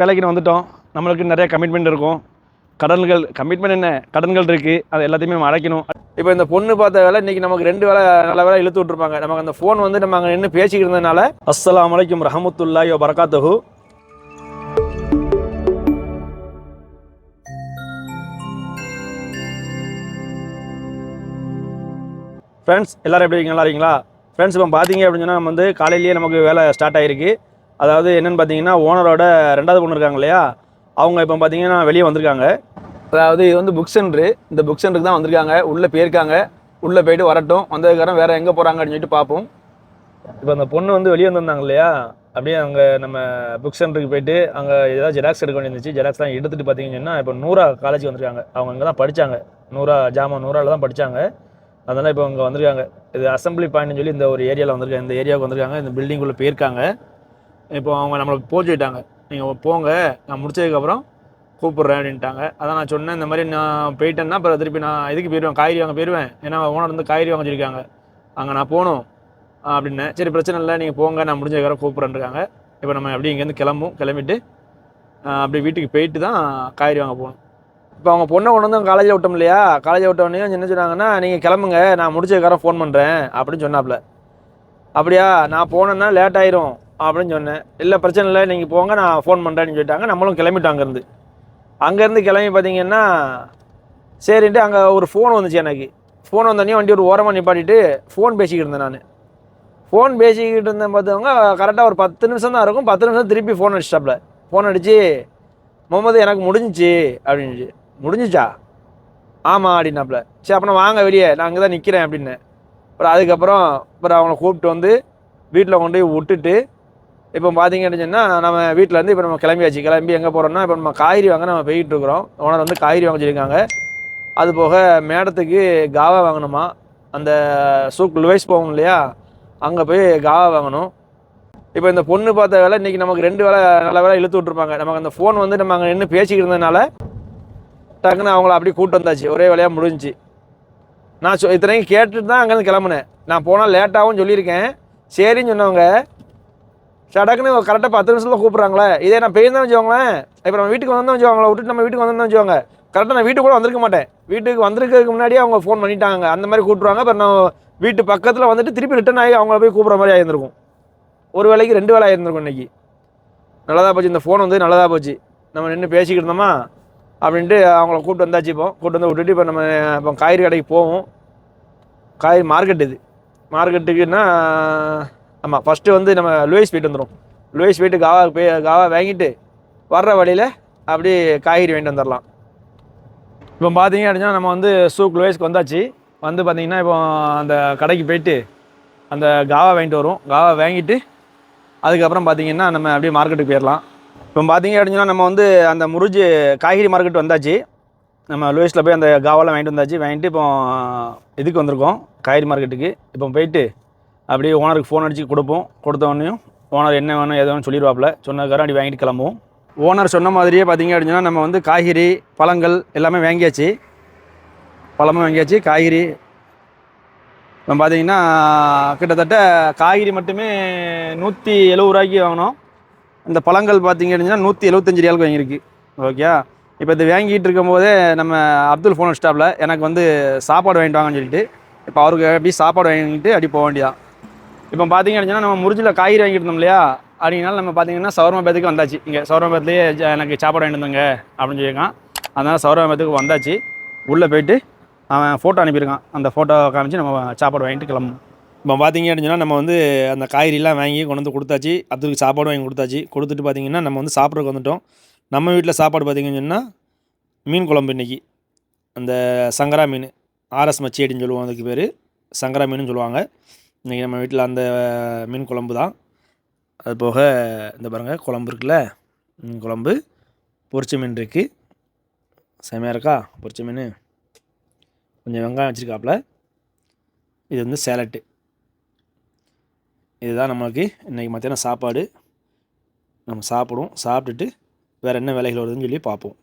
வேலைக்குன்னு வந்துட்டோம். நம்மளுக்கு நிறைய கமிட்மெண்ட் இருக்கும். கடன்கள் கமிட்மெண்ட் என்ன? கடன்கள் இருக்குது அது எல்லாத்தையுமே நம்ம அடைக்கணும். இப்போ இந்த பொண்ணு பார்த்த வேலை இன்னைக்கு நமக்கு ரெண்டு வேலை நல்ல வேலை இழுத்து விட்ருப்பாங்க நமக்கு அந்த ஃபோன் வந்து நம்ம அங்கே நின்று பேசிக்கிட்டு இருந்ததுனால அஸ்ஸலாமு அலைக்கும் ரஹமத்துல்லாஹி வ பரகாத்துஹு ஃப்ரெண்ட்ஸ் எல்லாரும் எப்படி இருக்கீங்க? நல்லா இருக்கீங்களா? ஃப்ரெண்ட்ஸ் இப்போ பார்த்தீங்க அப்படின்னு சொன்னால் நம்ம வந்து காலையிலேயே நமக்கு வேலை ஸ்டார்ட் ஆகிருக்கு அதாவது என்னென்னு பார்த்தீங்கன்னா ஓனரோட ரெண்டாவது பொண்ணு இருக்காங்க இல்லையா? அவங்க இப்போ பார்த்தீங்கன்னா வெளியே வந்திருக்காங்க. அதாவது இது வந்து புக் சென்ட்ரு இந்த புக் சென்டருக்கு தான் வந்திருக்காங்க. உள்ளே போயிருக்காங்க. உள்ளே போயிட்டு வரட்டும். வந்ததுக்கப்புறம் வேறு எங்கே போகிறாங்க அப்படின்னு சொல்லிட்டு பார்ப்போம். இப்போ அந்த பொண்ணு வந்து வெளியே வந்திருந்தாங்க இல்லையா? அப்படியே அங்கே நம்ம புக் சென்டருக்கு போயிட்டு அங்கே ஏதாவது ஜெராக்ஸ் எடுக்க வேண்டியிருந்துச்சு. ஜெராக்ஸ்லாம் எடுத்துகிட்டு பார்த்தீங்கன்னா இப்போ நூறா காலேஜ் வந்திருக்காங்க. அவங்க இங்கே தான் படித்தாங்க நூறா ஜாமா நூறாவில் தான் படித்தாங்க அதனால் இப்போ இங்கே வந்திருக்காங்க. இது அசம்பிளி பாயிண்ட்னு சொல்லி இந்த ஒரு ஏரியாவில் வந்திருக்காங்க. இந்த ஏரியாவுக்கு வந்திருக்காங்க. இந்த பில்டிங்குள்ளே போயிருக்காங்க. இப்போ அவங்க நம்மளுக்கு போச்சுவிட்டாங்க நீங்கள் போங்க நான் முடிச்சதுக்கப்புறம் கூப்பிட்றேன் அப்படின்ட்டாங்க. அதான் நான் சொன்னேன் இந்த மாதிரி நான் போயிட்டேன்னா அப்புறம் திருப்பி நான் இதுக்கு போயிடுவேன் காய்கறி வாங்க போயிடுவேன் ஏன்னா ஓனர் வந்து காய்கறி வாங்க சொல்லியிருக்காங்க. அங்கே நான் போகணும் அப்படின்னேன் சரி பிரச்சனை இல்லை நீங்கள் போங்க நான் முடிஞ்சதுக்கப்புறம் கூப்பிட்றேன்ருக்காங்க. இப்போ நம்ம அப்படியே இங்கேருந்து கிளம்பும் கிளம்பிட்டு அப்படி வீட்டுக்கு போயிட்டு தான் காய்கறி வாங்க போகணும். இப்போ அவங்க பொண்ணை கொண்டு வந்து காலேஜில் விட்டோம் இல்லையா? காலேஜில் விட்டோடனே என்ன சொன்னாங்கன்னா நீங்கள் கிளம்புங்க நான் முடிச்சதுக்கப்புறம் ஃபோன் பண்ணுறேன் அப்படின்னு சொன்னாப்புல அப்படியா? நான் போனேன்னா லேட் ஆயிரும். அப்படின்னு சொன்னேன். இல்லை பிரச்சனை இல்லை நீங்கள் போங்க நான் ஃபோன் பண்ணுறேன்னு சொல்லிட்டாங்க. நம்மளும் கிளம்பிட்டோம் அங்கேருந்து. அங்கேருந்து கிளம்பி பார்த்தீங்கன்னா சரின்ட்டு அங்கே ஒரு ஃபோன் வந்துச்சு எனக்கு. ஃபோன் வந்தோடனே வண்டி ஒரு ஓரமாக நிப்பாட்டிட்டு ஃபோன் பேசிக்கிட்டு இருந்தேன் நான். ஃபோன் பேசிக்கிட்டு இருந்தேன் பார்த்தவங்க கரெக்டாக ஒரு பத்து நிமிஷம் தான் இருக்கும். பத்து நிமிஷம் திருப்பி ஃபோன் அடிச்சிட்டாப்புல ஃபோன் அடிச்சு முகமது எனக்கு முடிஞ்சிச்சு அப்படின்ச்சு முடிஞ்சிச்சா? ஆமாம் அப்படின்னாப்ல. சரி அப்புறம் வாங்க வெளியே. நான் அங்கே தான் நிற்கிறேன் அப்படின்னு. அப்புறம் அதுக்கப்புறம் அப்புறம் அவங்கள கூப்பிட்டு வந்து வீட்டில் கொண்டு போய் விட்டுட்டு இப்போ பார்த்தீங்கன்னு சொன்னால் நம்ம வீட்டிலேருந்து இப்போ நம்ம கிளம்பியாச்சு. கிளம்பி எங்கே போகிறோம்னா இப்போ நம்ம காய்கறி வாங்க நம்ம போய்கிட்டு இருக்கிறோம். ஓனர் வந்து காய்கறி வாங்க சொல்லியிருக்காங்க. அது போக மேடத்துக்கு காவா வாங்கணுமா? அந்த சூக் லுவைஸ் போகும் இல்லையா? அங்கே போய் காவா வாங்கணும். இப்போ இந்த பொண்ணு பார்த்த வேலை இன்றைக்கி நமக்கு ரெண்டு வேலை நல்ல வேலை இழுத்து விட்ருப்பாங்க நமக்கு அந்த ஃபோன் வந்து நம்ம அங்கே நின்று பேசிக்கிட்டு இருந்ததுனால டக்குன்னு அவங்கள அப்படியே கூப்பிட்டு வந்தாச்சு. ஒரே வேலையாக முடிஞ்சுச்சு. நான் சொ இத்தனைக்கும் கேட்டுட்டு தான் அங்கேருந்து கிளம்புனேன். நான் போனால் லேட்டாகவும் சொல்லியிருக்கேன். சரின்னு சொன்னவங்க சடக்குன்னு கரெக்டாக பத்து நிமிஷத்தில் கூப்பிட்றாங்களே. இதே நான் போயிருந்தேன் வச்சுக்கோங்களேன். இப்போ நம்ம வீட்டுக்கு வந்தோம் வச்சுக்கோங்களேன். விட்டுட்டு நம்ம வீட்டுக்கு வந்தோம்னு வச்சுக்கோங்க. கரெக்டாக நான் வீட்டுக்கு கூட வந்திருக்க மாட்டேன். வீட்டுக்கு வந்திருக்கிறதுக்கு முன்னாடியே அவங்க ஃபோன் பண்ணிட்டாங்க. அந்த மாதிரி கூப்பிட்ருவாங்க அப்புறம் நான் வீட்டு பக்கத்தில் வந்துட்டு திருப்பி ரிட்டர்ன் ஆகி அவங்கள போய் கூப்பிட்ற மாதிரி ஆயிருந்திருக்கும். ஒரு வேலைக்கு ரெண்டு வேலை ஆயிருந்திருக்கும் இன்றைக்கி நல்லதாக போச்சு. இந்த ஃபோன் வந்து நல்லதாக போச்சு. நம்ம நின்று பேசிக்கிட்டு இருந்தோமா? அப்படின்ட்டு அவங்கள கூப்பிட்டு வந்தாச்சு இப்போ. கூப்பிட்டு வந்து விட்டுட்டு இப்போ நம்ம இப்போ காய்கறி கடைக்கு போவோம். காய்கறி மார்க்கெட் இது. மார்க்கெட்டுக்குன்னா ஆமாம் ஃபஸ்ட்டு வந்து நம்ம லூயிஸ் வீட்டு வந்துடும் லூயிஸ் வீட்டு காவா போய் காவா வாங்கிட்டு வர்ற வழியில் அப்படியே காய்கறி வாங்கிட்டு வந்துடலாம் இப்போ பார்த்தீங்க அப்படின்னா நம்ம வந்து சூக் லூயிஸ்க்கு வந்தாச்சு. வந்து பார்த்தீங்கன்னா இப்போ அந்த கடைக்கு போயிட்டு அந்த காவா வாங்கிட்டு வரும் காவா வாங்கிட்டு அதுக்கப்புறம் பார்த்தீங்கன்னா நம்ம அப்படியே மார்க்கெட்டுக்கு போயிடலாம் இப்போ பார்த்தீங்க அப்படின்னா நம்ம வந்து அந்த முறிஞ்சு காய்கறி மார்க்கெட் வந்தாச்சு. நம்ம லூயிஸில் போய் அந்த காவெல்லாம் வாங்கிட்டு வந்தாச்சு. வாங்கிட்டு இப்போ இதுக்கு வந்திருக்கோம் காய்கறி மார்க்கெட்டுக்கு இப்போ போயிட்டு அப்படியே ஓனருக்கு ஃபோன் அடித்து கொடுப்போம். கொடுத்தோடனையும் ஓனர் என்ன வேணும் எது வேணும் சொல்லிடுவாப்பில். சொன்னதுக்காரம் அப்படி வாங்கிட்டு கிளம்புவோம். ஓனர் சொன்ன மாதிரியே பார்த்திங்க அப்படின்னா நம்ம வந்து காய்கறி பழங்கள் எல்லாமே வாங்கியாச்சு. பழமும் வாங்கியாச்சு காய்கறி. இப்போ பார்த்தீங்கன்னா கிட்டத்தட்ட காய்கறி மட்டுமே நூற்றி எழுபது ரூபாய்க்கு வாங்கினோம். இந்த பழங்கள் பார்த்தீங்க அப்படின்னா நூற்றி எழுபத்தஞ்சு ரூபாய்க்கு வாங்கியிருக்கு. ஓகே இப்போ இது வாங்கிட்டு இருக்கும்போதே நம்ம அப்துல் ஃபோன் ஸ்டாப்பில் எனக்கு வந்து சாப்பாடு வாங்கிட்டு வாங்கன்னு சொல்லிட்டு இப்போ அவருக்கு அப்படி சாப்பாடு வாங்கிட்டு அப்படி போக வேண்டியதான் இப்போ பார்த்தீங்க அப்படின்னா நம்ம முறிஞ்சில் காய்கறி வாங்கிட்டு இருந்தோம் இல்லையா? அப்படினால நம்ம பார்த்தீங்கன்னா சௌரமா பேத்துக்கு வந்தாச்சு. இங்கே சவர்மா பேத்துலேயே எனக்கு சாப்பாடு வாங்கிட்டு வந்தோங்க அப்படின்னு சொல்லியிருக்கான். அதனால் சவர்மா பேத்துக்கு வந்தாச்சு. உள்ளே போயிட்டு அவன் ஃபோட்டோ அனுப்பியிருக்கான். அந்த ஃபோட்டோ காமிச்சு நம்ம சாப்பாடு வாங்கிட்டு கிளம்பணும். இப்போ பார்த்தீங்க அப்படின்னா நம்ம வந்து அந்த காய்கறிலாம் வாங்கி கொண்டு வந்து கொடுத்தாச்சு. அதுக்கு சாப்பாடு வாங்கி கொடுத்தாச்சு. கொடுத்துட்டு பார்த்தீங்கன்னா நம்ம வந்து சாப்பிட்றதுக்கு வந்துட்டோம். நம்ம வீட்டில் சாப்பாடு பார்த்தீங்கன்னு சொன்னால் மீன் குழம்பு இன்னைக்கு. அந்த சங்கரா மீன். ஆர்எஸ் மச்சி அப்படின்னு சொல்லுவோம் அதுக்கு பேர். சங்கரா மீனுன்னு சொல்லுவாங்க. இன்றைக்கி நம்ம வீட்டில் அந்த மீன் குழம்பு தான். அது போக இந்த பாருங்கள் குழம்பு இருக்குல்ல? மீன் குழம்பு பொரிச்ச மீன் இருக்குது செமையாக இருக்கா? பொரிச்ச மீன். கொஞ்சம் வெங்காயம் வச்சுருக்காப்புல. இது வந்து சேலட்டு இதுதான் நம்மளுக்கு இன்றைக்கி மத்தியானம் சாப்பாடு. நம்ம சாப்பிடுவோம். சாப்பிட்டுட்டு வேறு என்ன வேலைகள் வருதுன்னு சொல்லி பார்ப்போம்.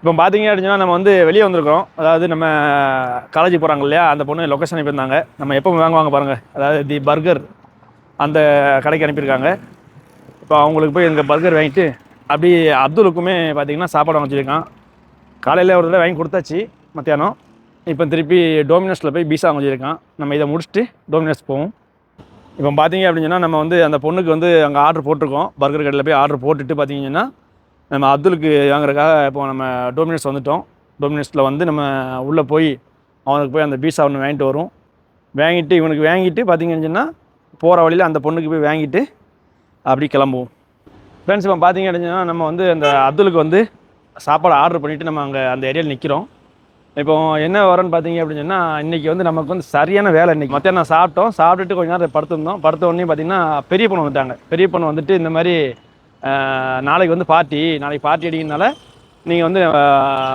இப்போ பார்த்தீங்க அப்படின்னா நம்ம வந்து வெளியே வந்திருக்கிறோம். அதாவது நம்ம காலேஜ் போகிறாங்க இல்லையா? அந்த பொண்ணு லொக்கேஷன் அனுப்பியிருந்தாங்க நம்ம எப்போ வாங்குவாங்க பாருங்கள் அதாவது தி பர்கர் அந்த கடைக்கு அனுப்பியிருக்காங்க. இப்போ அவங்களுக்கு போய் எங்கள் பர்கர் வாங்கிட்டு அப்படி அப்துலுக்குமே பார்த்தீங்கன்னா சாப்பாடு வாங்கிச்சிருக்கான் காலையில் ஒரு தடவை வாங்கி கொடுத்தாச்சு மத்தியானம். இப்போ திருப்பி டோமினோஸில் போய் பீஸா வாங்கிச்சிருக்கான் நம்ம இதை முடிச்சுட்டு டோமினோஸ் போவோம். இப்போ பார்த்தீங்க அப்படின்னு சொன்னால் நம்ம வந்து அந்த பொண்ணுக்கு வந்து அங்கே ஆர்டர் போட்டிருக்கோம். பர்கர் கடையில் போய் ஆர்டர் போட்டுட்டு பார்த்தீங்கன்னா நம்ம அப்துலுக்கு வாங்குறதுக்காக இப்போ நம்ம டோமினேட்ஸ் வந்துட்டோம். டோமினேட்ஸில் வந்து நம்ம உள்ளே போய் அவனுக்கு போய் அந்த பீஸா ஒன்று வாங்கிட்டு வரும் வாங்கிட்டு இவனுக்கு வாங்கிட்டு பார்த்திங்கன்னு சொன்னால் போகிற வழியில் அந்த பொண்ணுக்கு போய் வாங்கிட்டு அப்படி கிளம்புவோம். ஃப்ரெண்ட்ஸ் இப்போ பார்த்தீங்க அப்படின்னா நம்ம வந்து அந்த அப்துலுக்கு வந்து சாப்பாடு ஆர்டர் பண்ணிவிட்டு நம்ம அங்கே அந்த ஏரியாவில் நிற்கிறோம் இப்போ என்ன வரேன்னு பார்த்தீங்க அப்படின்னு சொன்னால் இன்றைக்கி வந்து நமக்கு வந்து சரியான வேலை இன்றைக்கி மத்தியானம் சாப்பிட்டோம். சாப்பிட்டுட்டு கொஞ்ச நேரம் படுத்திருந்தோம். படுத்த உடனே பார்த்தீங்கன்னா பெரிய பொண்ணு வந்துட்டாங்க. பெரிய பொண்ணு வந்துட்டு இந்த மாதிரி நாளைக்கு வந்து பார்ட்டி நாளைக்கு பார்ட்டி அடிக்கிறதுனால நீங்கள் வந்து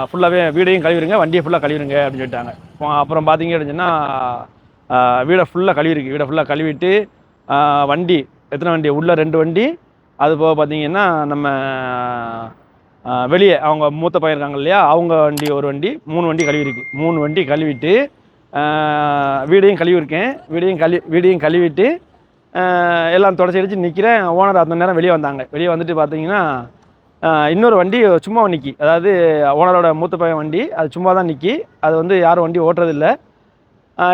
ஃபுல்லாகவே வீடையும் கழுவிடுங்க வண்டியை ஃபுல்லாக கழுவிடுங்க அப்படின்னு சொல்லிட்டாங்க. அப்புறம் பார்த்தீங்க அப்படின்னா வீடை ஃபுல்லாக கழுவிருக்கு. வீடை ஃபுல்லாக கழுவிட்டு வண்டி எத்தனை வண்டி? உள்ள ரெண்டு வண்டி. அது போக பார்த்தீங்கன்னா நம்ம வெளியே அவங்க மூத்த பையன் இருக்காங்க இல்லையா அவங்க வண்டி ஒரு வண்டி மூணு வண்டி கழுவிருக்கு. மூணு வண்டி கழுவிட்டு வீடையும் கழுவிருக்கேன். வீடையும் கழுவி வீடையும் கழுவிட்டு எல்லாம் தொடச்சி அடித்து நிற்கிறேன் ஓனர் அந்த நேரம் வெளியே வந்தாங்க. வெளியே வந்துட்டு பார்த்தீங்கன்னா இன்னொரு வண்டி சும்மா நிற்கி அதாவது ஓனரோட மூத்த பையன் வண்டி அது சும்மா தான் நிற்கி அது வந்து யாரும் வண்டி ஓட்டுறதில்ல.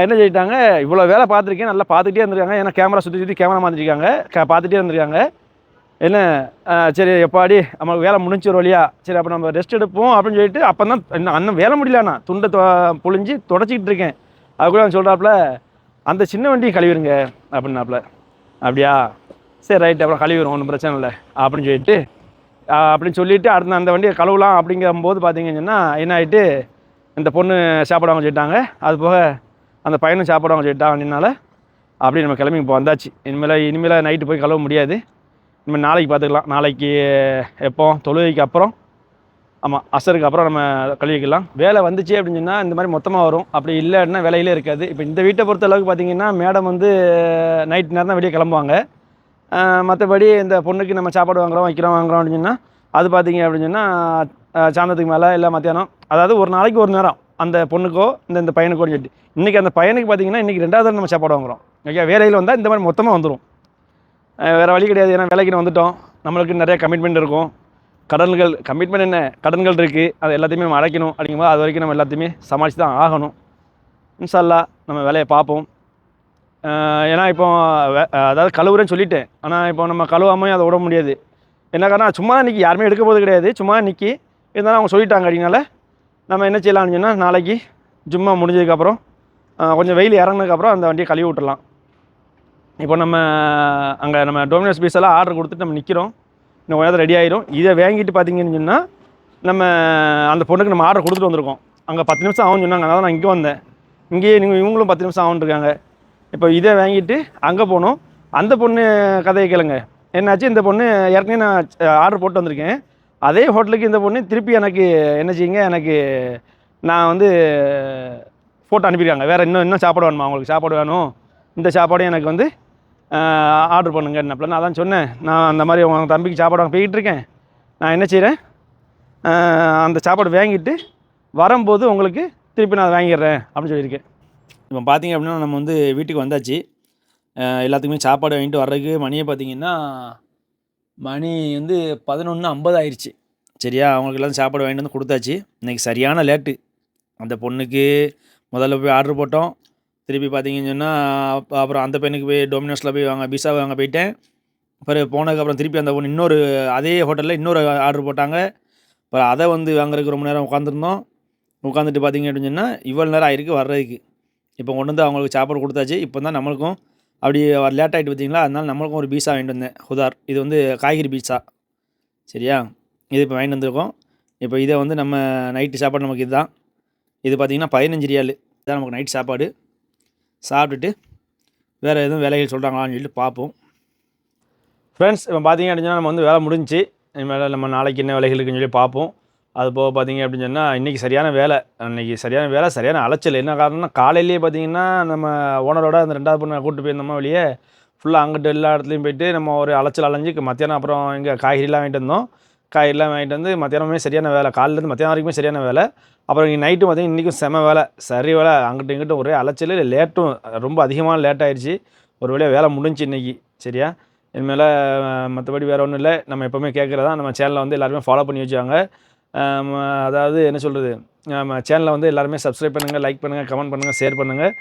என்ன செய்யிட்டாங்க இவ்வளோ வேலை பார்த்துருக்கேன். நல்லா பார்த்துட்டே இருந்திருக்காங்க. ஏன்னா கேமரா சுற்றி சுற்றி கேமரா மாற்றிருக்காங்க கே பார்த்துட்டே இருந்திருக்காங்க. என்ன சரி எப்பாடி நமக்கு வேலை முடிஞ்ச ஒரு வழியா. சரி அப்போ நம்ம ரெஸ்ட் எடுப்போம் அப்படின்னு சொல்லிட்டு அப்போ தான் இன்னும் அண்ணன் வேலை முடியலண்ணா துண்டை தொ புழிஞ்சு தொடச்சிக்கிட்டு இருக்கேன். அது கூட சொல்கிறாப்புல அந்த சின்ன வண்டியும் கழுவிடுங்க அப்படின்னாப்புல. அப்படியா? சரி ரைட் அப்புறம் கழுவிடும் ஒன்றும் பிரச்சனை இல்லை அப்படின்னு சொல்லிட்டு அப்படின்னு சொல்லிவிட்டு அடுத்த அந்த வண்டியை கழுவலாம் அப்படிங்கும்போது பார்த்தீங்கன்னா என்ன ஆகிட்டு இந்த பொண்ணு சாப்பாடு சொல்லிட்டாங்க. அது போக அந்த பையனும் சாப்பாடு வாங்க சொல்லிட்டான் அப்படின்னால அப்படி நம்ம கிளம்பி இப்போ வந்தாச்சு. இனிமேல் இனிமேல் நைட்டு போய் கழுவ முடியாது. இனிமேல் நாளைக்கு பார்த்துக்கலாம். நாளைக்கு எப்போ தொழுகைக்கு அப்புறம் ஆமாம் அசருக்கு அப்புறம் நம்ம கழுவிக்கலாம். வேலை வந்துச்சு அப்படின்னு சொன்னால் இந்த மாதிரி மொத்தமாக வரும். அப்படி இல்லைன்னா வேலையிலே இருக்காது. இப்போ இந்த வீட்டை பொறுத்த அளவுக்கு பார்த்தீங்கன்னா மேடம் வந்து நைட் நேரம் தான் வெளியே கிளம்புவாங்க. மற்றபடி இந்த பொண்ணுக்கு நம்ம சாப்பாடு வாங்குறோம் வைக்கிறோம் வாங்குறோம் அப்படின்னு சொன்னால் அது பார்த்தீங்க அப்படின்னு சொன்னால் சாயந்தரத்துக்கு மேலே இல்லை மத்தியானம். அதாவது ஒரு நாளைக்கு ஒரு நேரம் அந்த பொண்ணுக்கோ இந்த இந்த பையனுக்கோ சொல்லிட்டு. இன்றைக்கி அந்த பையனுக்கு பார்த்தீங்கன்னா இன்றைக்கி ரெண்டாவது தடவை நம்ம சாப்பாடு வாங்குறோம். ஓகே வேலையில் வந்தால் இந்த மாதிரி மொத்தமாக வந்துடும் வேறு வழி கிடையாது. ஏன்னா வேலைக்கு வந்துட்டோம். நம்மளுக்கு நிறைய கமிட்மெண்ட் இருக்கும். கடன்கள் கமிட்மெண்ட் என்ன? கடன்கள் இருக்குது அது எல்லாத்தையுமே நம்ம அடைக்கணும் அப்படிங்கும்போது அது வரைக்கும் நம்ம எல்லாத்தையுமே சமாளித்து தான் ஆகணும். இன்ஷால்லா நம்ம வேலையை பார்ப்போம். ஏன்னா இப்போ வே- அதாவது கழுவுறேன்னு சொல்லிட்டேன். ஆனால் இப்போ நம்ம கழுவாமல் அதை விட முடியாது. என்ன காரணம் சும்மா நிற்கி யாருமே எடுக்க போகிறது கிடையாது. சும்மா நிற்கி இருந்தாலும் அவங்க சொல்லிட்டாங்க அப்படினால நம்ம என்ன செய்யலாம்னு சொன்னால் நாளைக்கு ஜும்மா முடிஞ்சதுக்கப்புறம் கொஞ்சம் வெயில் இறங்குனதுக்கப்புறம் அந்த வண்டியை கழுவி விட்டுறலாம். இப்போ நம்ம அங்கே நம்ம டொமினோஸ் பீஸ் எல்லாம் ஆர்டர் கொடுத்துட்டு நம்ம நிற்கிறோம் இன்னும் கொஞ்சம் ரெடி ஆயிரும். இதை வாங்கிட்டு பார்த்தீங்கன்னு சொன்னால் நம்ம அந்த பொண்ணுக்கு நம்ம ஆர்டர் கொடுத்துட்டு வந்திருக்கோம். அங்கே பத்து நிமிஷம் ஆகும்னு சொன்னாங்க. அதனால் நான் இங்கே வந்தேன். இங்கேயே நீங்கள் இவங்களும் பத்து நிமிஷம் ஆகும்னு இருக்காங்க. இப்போ இதை வாங்கிட்டு அங்கே போகணும் அந்த பொண்ணு கதையை கேளுங்க. என்னாச்சு? இந்த பொண்ணு ஏற்கனவே நான் ஆர்டர் போட்டு வந்திருக்கேன். அதே ஹோட்டலுக்கு இந்த பொண்ணு திருப்பி எனக்கு என்ன செய்யுங்க? எனக்கு நான் வந்து ஃபோட்டோ அனுப்பியிருக்காங்க. வேறு இன்னும் இன்னும் சாப்பாடு வேணுமா? உங்களுக்கு சாப்பாடு வேணும். இந்த சாப்பாடும் எனக்கு வந்து ஆர்டர் பண்ணுங்க என்னப்பில் நான் அதான் சொன்னேன். நான் அந்த மாதிரி உங்கள் தம்பிக்கு சாப்பாடு வாங்க போய்கிட்டு இருக்கேன். நான் என்ன செய்கிறேன் அந்த சாப்பாடு வாங்கிட்டு வரும்போது உங்களுக்கு திருப்பி நான் வாங்கிடுறேன் அப்படின்னு சொல்லியிருக்கேன். இப்போ பார்த்தீங்க அப்படின்னா நம்ம வந்து வீட்டுக்கு வந்தாச்சு. எல்லாத்துக்குமே சாப்பாடு வாங்கிட்டு வர்றதுக்கு மணியை பார்த்தீங்கன்னா மணி வந்து பதினொன்று ஐம்பது ஆயிடுச்சு. சரியா? அவங்களுக்கு எல்லாம் சாப்பாடு வாங்கிட்டு வந்து கொடுத்தாச்சு. இன்றைக்கி சரியான லேட்டு அந்த பொண்ணுக்கு முதல்ல போய் ஆர்டர் போட்டோம். திருப்பி பார்த்தீங்கன்னு சொன்னால் அப்புறம் அந்த பெண்ணுக்கு போய் டொமினோஸில் போய் வாங்க பீஸா வாங்க போயிட்டேன். அப்புறம் போனதுக்கப்புறம் திருப்பி அந்த பொண்ணு இன்னொரு அதே ஹோட்டலில் இன்னொரு ஆர்டர் போட்டாங்க. அப்புறம் அதை வந்து வாங்குறதுக்கு ரொம்ப நேரம் உட்காந்துருந்தோம் உட்காந்துட்டு பார்த்தீங்க அப்படின்னு சொன்னால் இவ்வளோ நேரம் ஆயிருக்கு வர்றதுக்கு. இப்போ கொண்டு வந்து அவங்களுக்கு சாப்பாடு கொடுத்தாச்சு இப்போ தான் நம்மளுக்கும் அப்படி லேட் ஆகிட்டு பார்த்தீங்களா? அதனால நம்மளுக்கும் ஒரு பீஸா வாங்கிட்டு வந்தேன் ஹுதார் இது வந்து காய்கறி பீஸா சரியா? இது இப்போ வாங்கிட்டு வந்திருக்கோம். இப்போ இதை வந்து நம்ம நைட்டு சாப்பாடு நமக்கு இதுதான். இது பார்த்திங்கன்னா பதினஞ்சு ரியால். இதான் நமக்கு நைட் சாப்பாடு. சாப்பிட்டுட்டு வேறு எதுவும் வேலைகள் சொல்கிறாங்களான்னு சொல்லிட்டு பார்ப்போம். ஃப்ரெண்ட்ஸ் இப்போ பார்த்தீங்க அப்படின்னா நம்ம வந்து வேலை முடிஞ்சுச்சு இனிமேல் நம்ம நாளைக்கு என்ன வேலைகள் இருக்குன்னு சொல்லி பார்ப்போம். அது போக பார்த்தீங்க அப்படின்னு சொன்னால் இன்றைக்கி சரியான வேலை. அன்றைக்கி சரியான வேலை சரியான அலைச்சல். என்ன காரணம்னா காலையிலேயே பார்த்தீங்கன்னா நம்ம ஓனரோட அந்த ரெண்டாவது பொண்ணை கூப்பிட்டு போயிருந்தோமா வெளியே ஃபுல்லாக அங்கிட்டு எல்லா இடத்துலையும் போயிட்டு நம்ம ஒரு அலைச்சல் அலைஞ்சு மத்தியானம் அப்புறம் இங்கே காய்கறிலாம் வாங்கிட்டு வந்தோம். காய்கறிலாம் வாங்கிட்டு வந்து மத்தியானமே சரியான வேலை. காலையிலேருந்து மத்தியானம் வரைக்குமே சரியான வேலை. அப்புறம் இங்கே நைட்டு பார்த்தீங்கன்னா இன்றைக்கும் செம வேலை. சரி வேலை. அங்கிட்டும் இங்கிட்டும் ஒரே அலைச்சல். லேட்டும் ரொம்ப அதிகமான லேட் ஆயிடுச்சு. ஒரு வழியாக வேலை முடிஞ்சு இன்றைக்கி சரியா? இனிமேல் மற்றபடி வேறு ஒன்றும் இல்லை. நம்ம எப்போவுமே கேட்குறதா நம்ம சேனலை வந்து எல்லாருமே ஃபாலோ பண்ணி வச்சுவாங்க. அதாவது என்ன சொல்கிறது நம்ம சேனலை வந்து எல்லாருமே சப்ஸ்கிரைப் பண்ணுங்கள் லைக் பண்ணுங்கள் கமெண்ட் பண்ணுங்கள் ஷேர் பண்ணுங்கள்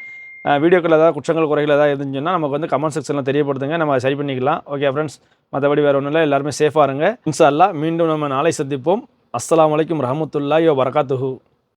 வீடியோக்கள் ஏதாவது குற்றங்கள் குறைகள் ஏதாவது இருந்துச்சுன்னா நமக்கு வந்து கமெண்ட் செக்ஷனில் தெரியப்படுத்துங்க. நம்ம சரி பண்ணிக்கலாம். ஓகே ஃப்ரெண்ட்ஸ் மற்றபடி வேறு ஒன்றும் இல்லை. எல்லாருமே சேஃபாக இருங்க. இன்ஷா அல்லாஹ் மீண்டும் நம்ம நாளை சந்திப்போம். அஸ்லாம் வலைக்கும் ரஹமத்துல்லாஹி யோ பரகாத்துஹு